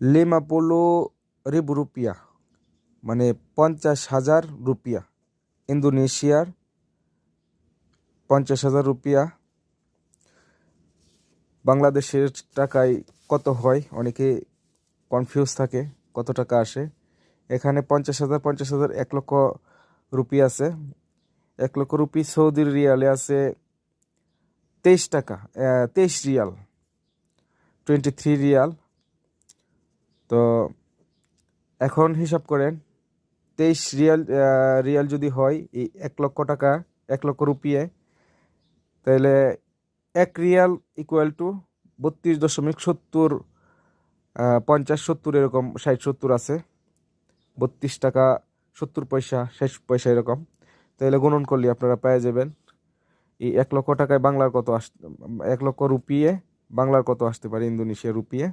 lima puluh ribu rupiah মানে পঞ্চাশ হাজার রুপিয়া ইন্দোনেশিয়ার পঞ্চাশ হাজার রুপিয়া বাংলাদেশের টাকায় কত হয় অনেকে কনফিউজ থাকে কত টাকা আসে এখানে পঞ্চাশ হাজার পঞ্চাশ হাজার এক লক্ষ রুপি আছে এক লক্ষ রুপি সৌদি রিয়ালে আছে তেইশ টাকা তেইশ রিয়াল টোয়েন্টি থ্রি রিয়াল তো এখন হিসাব করেন, তেইশ রিয়াল রিয়াল যদি হয়, এই এক লক্ষ টাকা, এক লক্ষ রুপিয়ে, তাহলে এক রিয়াল ইকুয়াল টু বত্রিশ দশমিক সত্তর পঞ্চাশ সত্তর এরকম, ষাট সত্তর আছে। বত্রিশ টাকা, সত্তর পয়সা, ষাট পয়সা এরকম। তাহলে গুণন করলে আপনারা পেয়ে যাবেন, এই এক লক্ষ টাকায় বাংলার কত আস, এক লক্ষ রুপিয়ে বাংলার কত আসতে পারে ইন্দোনেশিয়া রুপিয়ে?